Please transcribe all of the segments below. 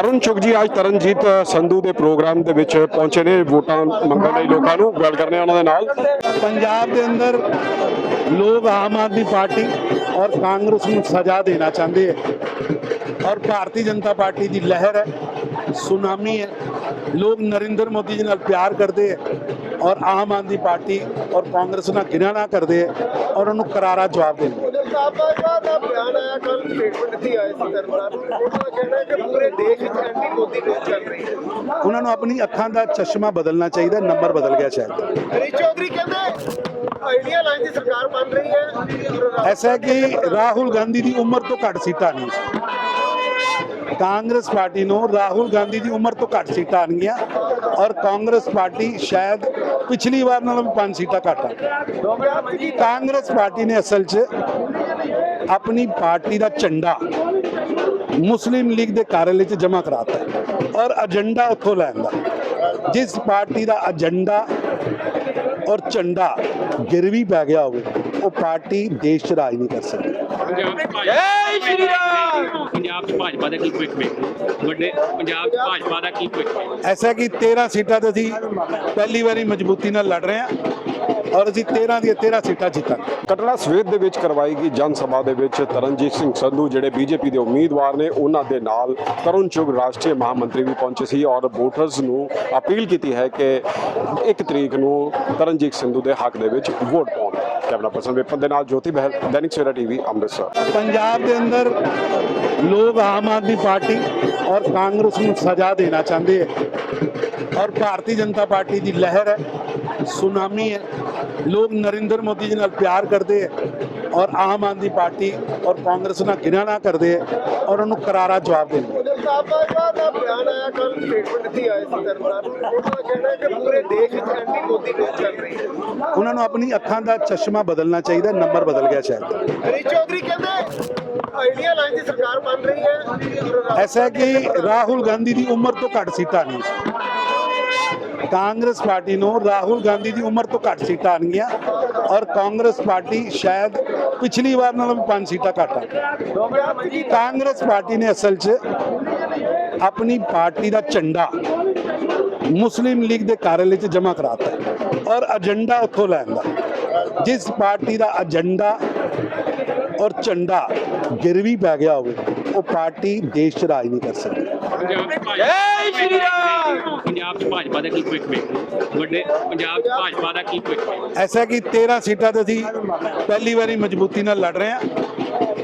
ਅਰੁਣ ਚੁਗ ਜੀ, ਅੱਜ ਤਰਨਜੀਤ ਸੰਧੂ ਦੇ ਪ੍ਰੋਗਰਾਮ ਦੇ ਵਿੱਚ ਪਹੁੰਚੇ ਨੇ ਵੋਟਾਂ ਮੰਗਣ ਲਈ ਲੋਕਾਂ ਨੂੰ। ਗੱਲ ਕਰਨੇ ਉਹਨਾਂ ਦੇ ਨਾਲ। ਪੰਜਾਬ ਦੇ ਅੰਦਰ ਲੋਕ ਆਮ ਆਦਮੀ ਪਾਰਟੀ ਔਰ ਕਾਂਗਰਸ ਨੂੰ ਸਜ਼ਾ ਦੇਣਾ ਚਾਹੁੰਦੇ ਹੈ ਔਰ ਭਾਰਤੀ ਜਨਤਾ ਪਾਰਟੀ ਦੀ ਲਹਿਰ ਹੈ, ਸੁਨਾਮੀ ਹੈ। ਲੋਕ ਨਰਿੰਦਰ ਮੋਦੀ ਜੀ ਨਾਲ ਪਿਆਰ ਕਰਦੇ ਹੈ ਔਰ ਆਮ ਆਦਮੀ ਪਾਰਟੀ ਔਰ ਕਾਂਗਰਸ ਨਾਲ ਘਿਰਣਾ ਕਰਦੇ ਹੈ ਔਰ ਉਹਨੂੰ ਕਰਾਰਾ ਜਵਾਬ ਦਿੰਦੇ ਹੈ। ਬਾਬਾ ਦਾ ਬਿਆਨ ਆਇਆ ਕੱਲ ਸਟੇਟਮੈਂਟ ਦਿੱਤੀ ਆਈ ਸੀ ਤਰਨਾਰ ਨੂੰ ਉਹਨਾਂ ਦਾ ਕਹਿਣਾ ਹੈ ਕਿ ਪੂਰੇ ਦੇਸ਼ ਵਿੱਚ ਐਂਟੀ ਮੋਦੀ ਵੇਵ ਚੱਲ ਰਹੀ ਹੈ ਉਹਨਾਂ ਨੂੰ ਆਪਣੀ ਅੱਖਾਂ ਦਾ ਚਸ਼ਮਾ ਬਦਲਣਾ ਚਾਹੀਦਾ ਨੰਬਰ ਬਦਲ ਗਿਆ ਸ਼ਾਇਦ। ਹਰੀਸ਼ ਚੌਧਰੀ ਕਹਿੰਦੇ ਆਈਡੀਆ ਲਾਈਨ ਦੀ ਸਰਕਾਰ ਬਣ ਰਹੀ ਹੈ। ਐਸਾ ਹੈ ਕਿ ਰਾਹੁਲ ਗਾਂਧੀ ਦੀ ਉਮਰ ਤੋਂ ਘੱਟ ਸੀਟਾਂ ਨਹੀਂ। ਕਾਂਗਰਸ ਪਾਰਟੀ ਨੂੰ ਰਾਹੁਲ ਗਾਂਧੀ ਦੀ ਉਮਰ ਤੋਂ ਘੱਟ ਸੀਟਾਂ ਆਣਗੀਆਂ ਔਰ ਕਾਂਗਰਸ ਪਾਰਟੀ ਸ਼ਾਇਦ ਪਿਛਲੀ ਵਾਰ ਨਾਲੋਂ ਵੀ ਪੰਜ ਸੀਟਾਂ ਘੱਟ ਆ। ਕਾਂਗਰਸ ਪਾਰਟੀ ਨੇ ਅਸਲ 'ਚ ਆਪਣੀ ਪਾਰਟੀ ਦਾ ਝੰਡਾ ਮੁਸਲਿਮ ਲੀਗ ਦੇ ਕਾਰਜਾਲੇ 'ਚ ਜਮ੍ਹਾਂ ਕਰਾਤਾ ਹੈ ਔਰ ਏਜੰਡਾ ਉੱਥੋਂ ਲੈਣ ਦਾ। ਜਿਸ ਪਾਰਟੀ ਦਾ ਏਜੰਡਾ ਔਰ ਝੰਡਾ ਗਿਰਵੀ ਪੈ ਗਿਆ ਹੋਵੇ, ਉਹ ਪਾਰਟੀ ਦੇਸ਼ 'ਚ ਰਾਜ ਨਹੀਂ ਕਰ ਸਕਦੀ। ਜੈ ਸ਼੍ਰੀ ਰਾਮ! ਪੰਜਾਬ ਚ ਭਾਜਪਾ ਦਾ ਕੀ ਕੁਇਕ ਵੱਡੇ ਪੰਜਾਬ ਚ ਭਾਜਪਾ ਦਾ ਕੀ ਕੁਇਕ ਐਸਾ ਕਿ 13 ਸੀਟਾਂ ਤੇ ਅਸੀਂ ਪਹਿਲੀ ਵਾਰੀ ਮਜ਼ਬੂਤੀ ਨਾਲ ਲੜ ਰਹੇ ਹਾਂ ਔਰ ਅਸੀਂ 13 ਦੀਆਂ 13 ਸੀਟਾਂ ਜਿੱਤਾਂਗੇ। ਕਟੜਾ ਸਵੇਤ ਦੇ ਵਿੱਚ ਕਰਵਾਈ ਗਈ ਜਨ ਸਭਾ ਦੇ ਵਿੱਚ। ਤਰਨਜੀਤ ਸਿੰਘ ਸੰਧੂ ਜਿਹੜੇ ਬੀਜੇਪੀ ਦੇ ਉਮੀਦਵਾਰ ਨੇ ਉਹਨਾਂ ਦੇ ਨਾਲ ਤਰੁਣ ਚੁਗ ਰਾਸ਼ਟਰੀ ਮਹਾਮੰਤਰੀ ਵੀ ਪਹੁੰਚੇ ਸੀ ਔਰ ਵੋਟਰਸ ਨੂੰ ਅਪੀਲ ਕੀਤੀ ਹੈ ਕਿ 1 ਤਰੀਕ ਨੂੰ ਤਰਨਜੀਤ ਸੰਧੂ ਦੇ ਹੱਕ ਦੇ ਵਿੱਚ ਵੋਟ ਪਾਉਣ। ਕੈਮਰਾ ਪਰਸਨ ਵਿਪਨ ਦੇ ਨਾਲ ਜੋਤੀ ਬਹਿਲ ਦੈਨਿਕ ਸਵੇਰਾ ਟੀਵੀ, ਅੰਮ੍ਰਿਤਸਰ। ਪੰਜਾਬ ਦੇ ਅੰਦਰ ਲੋਕ ਆਮ ਆਦਮੀ ਪਾਰਟੀ ਔਰ ਕਾਂਗਰਸ ਨੂੰ ਸਜ਼ਾ ਦੇਣਾ ਚਾਹੁੰਦੇ ਹੈ। ਔਰ ਭਾਰਤੀ ਜਨਤਾ ਪਾਰਟੀ ਦੀ ਲਹਿਰ ਹੈ, ਸੁਨਾਮੀ ਹੈ। ਲੋਕ ਨਰਿੰਦਰ ਮੋਦੀ ਜੀ ਨਾਲ ਪਿਆਰ ਕਰਦੇ ਹੈ ਔਰ ਆਮ ਆਦਮੀ ਪਾਰਟੀ ਔਰ ਕਾਂਗਰਸ ਨਾਲ ਘਿਰਣਾ ਕਰਦੇ ਹੈ ਔਰ ਉਹਨੂੰ ਕਰਾਰਾ ਜਵਾਬ ਦਿੰਦੇ ਹੈ। ਬਾਬਾ ਦਾ ਬਿਆਨ ਆਇਆ ਕੱਲ ਸਟੇਟਮੈਂਟ ਦਿੱਤੀ ਆਈ ਸੀ ਤਰਨਾਰ ਨੂੰ। ਉਹਨਾਂ ਦਾ ਕਹਿਣਾ ਹੈ ਕਿ ਪੂਰੇ ਦੇਸ਼ ਵਿੱਚ ਐਂਟੀ ਮੋਦੀ ਵੇਵ ਚੱਲ ਰਹੀ ਹੈ। ਉਹਨਾਂ ਨੂੰ ਆਪਣੀ ਅੱਖਾਂ ਦਾ ਚਸ਼ਮਾ ਬਦਲਣਾ ਚਾਹੀਦਾ ਨੰਬਰ ਬਦਲ ਗਿਆ ਸ਼ਾਇਦ। ਹਰੀਸ਼ ਚੌਧਰੀ ਕਹਿੰਦੇ ਆਈਡੀਆ ਲਾਈਨ ਦੀ ਸਰਕਾਰ ਬਣ ਰਹੀ ਹੈ। ਐਸਾ ਕਿ ਰਾਹੁਲ ਗਾਂਧੀ ਦੀ ਉਮਰ ਤੋਂ ਘੱਟ ਸੀਟਾਂ ਨਹੀਂ ਕਾਂਗਰਸ ਪਾਰਟੀ ਨੂੰ ਰਾਹੁਲ ਗਾਂਧੀ ਦੀ ਉਮਰ ਤੋਂ ਘੱਟ ਸੀਟਾਂ ਆਣਗੀਆਂ ਔਰ ਕਾਂਗਰਸ ਪਾਰਟੀ ਸ਼ਾਇਦ ਪਿਛਲੀ ਵਾਰ ਨਾਲੋਂ ਵੀ ਪੰਜ ਸੀਟਾਂ ਘੱਟ ਆ। ਕਾਂਗਰਸ ਪਾਰਟੀ ਨੇ ਅਸਲ 'ਚ ਆਪਣੀ ਪਾਰਟੀ ਦਾ ਝੰਡਾ ਮੁਸਲਿਮ ਲੀਗ ਦੇ ਕਾਰਜਾਲੇ 'ਚ ਜਮ੍ਹਾਂ ਕਰਾਤਾ ਔਰ ਏਜੰਡਾ ਉੱਥੋਂ ਲੈਣ ਦਾ। ਜਿਸ ਪਾਰਟੀ ਦਾ ਏਜੰਡਾ ਔਰ ਝੰਡਾ ਗਿਰਵੀ ਪੈ ਗਿਆ ਹੋਵੇ ਉਹ ਪਾਰਟੀ ਦੇਸ਼ 'ਚ ਰਾਜ ਨਹੀਂ ਕਰ ਸਕਦੀ। ਪੰਜਾਬ ਚ ਜੈ ਸ਼੍ਰੀ ਰਾਮ ਪੰਜਾਬ ਚ ਭਾਜਪਾ ਦਾ ਕੀ ਕੁਇਕ ਵੱਡੇ ਪੰਜਾਬ ਚ ਭਾਜਪਾ ਦਾ ਕੀ ਕੁਇਕ ਐਸਾ ਕਿ 13 ਸੀਟਾਂ ਤੇ ਅਸੀਂ ਪਹਿਲੀ ਵਾਰੀ ਮਜ਼ਬੂਤੀ ਨਾਲ ਲੜ ਰਹੇ ਹਾਂ।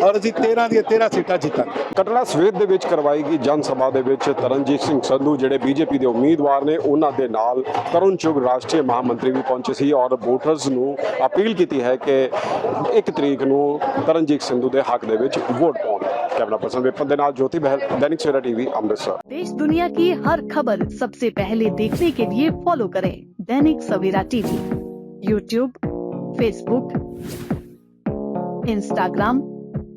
ਔਰ ਅਸੀਂ 13 ਦੀਆਂ 13 ਸੀਟਾਂ ਜਿੱਤਾਂਗੇ ਕਟੜਾ ਸਵੇਤ ਦੇ ਵਿੱਚ ਕਰਵਾਈ ਗਈ ਜਨ ਸਭਾ ਦੇ ਵਿੱਚ ਤਰਨਜੀਤ ਸਿੰਘ ਸੰਧੂ ਜਿਹੜੇ ਬੀਜੇਪੀ ਦੇ ਉਮੀਦਵਾਰ ਨੇ ਉਹਨਾਂ ਦੇ ਨਾਲ ਤਰੁਣ ਚੁਗ ਰਾਸ਼ਟਰੀ ਮਹਾਮੰਤਰੀ ਵੀ ਪਹੁੰਚੇ ਸੀ ਔਰ ਵੋਟਰਸ ਨੂੰ ਅਪੀਲ ਕੀਤੀ ਹੈ ਕਿ 1 ਤਰੀਕ ਨੂੰ ਤਰਨਜੀਤ ਸੰਧੂ ਦੇ ਹੱਕ ਦੇ ਵਿੱਚ ਵੋਟ ਪਾਉਣ ਕੈਮਰਾ ਪਰਸਨ ਵਿਪਨ ਦੇ ਨਾਲ ਜੋਤੀ ਬਹਿਲ ਦੈਨਿਕ ਸਵੇਰਾ ਟੀਵੀ ਅੰਮ੍ਰਿਤਸਰ देश दुनिया की हर खबर सबसे पहले देखने के लिए फॉलो करें Dainik Savera TV YouTube Facebook Instagram